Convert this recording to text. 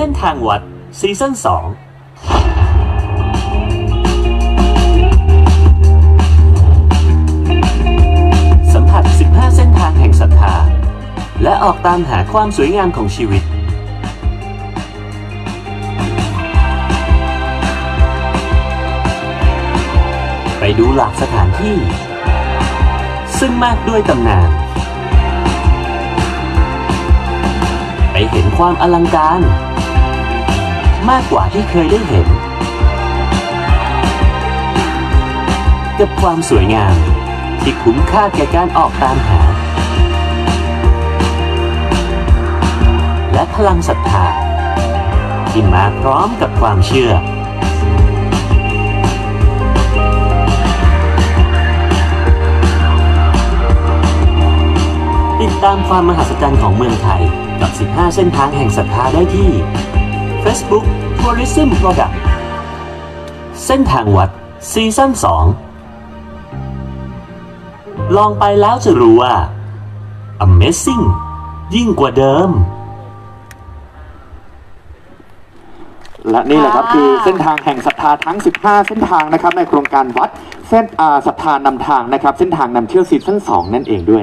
ซีซั่น2สัมผัส15เส้นทางแห่งศรัทธาและออกตามหาความสวยงามของชีวิต ไปดูหลากสถานที่ ซึ่งมากด้วยตำนาน ไปเห็นความอลังการ มากกว่าที่เคยได้เห็น กับความสวยงาม ที่คุ้มค่าแก่การออกตามหา และพลังศรัทธาที่มาพร้อมกับความเชื่อ ติดตามความมหัศจรรย์ของเมืองไทยกับ 15 เส้นทางแห่งศรัทธาได้ที่ Facebook Tourism Product เส้นทางวัดซีซั่น2 ลองไปแล้วจะรู้ว่า Amazing ยิ่งกว่าเดิม และนี่แหละครับค่ะคือเส้นทางแห่งศรัทธาทั้ง 15 เส้นทางนะครับในโครงการวัดเส้นอ่าศรัทธานำทางนะครับ เส้นทางนำเที่ยวซีซั่น2นั่นเองด้วย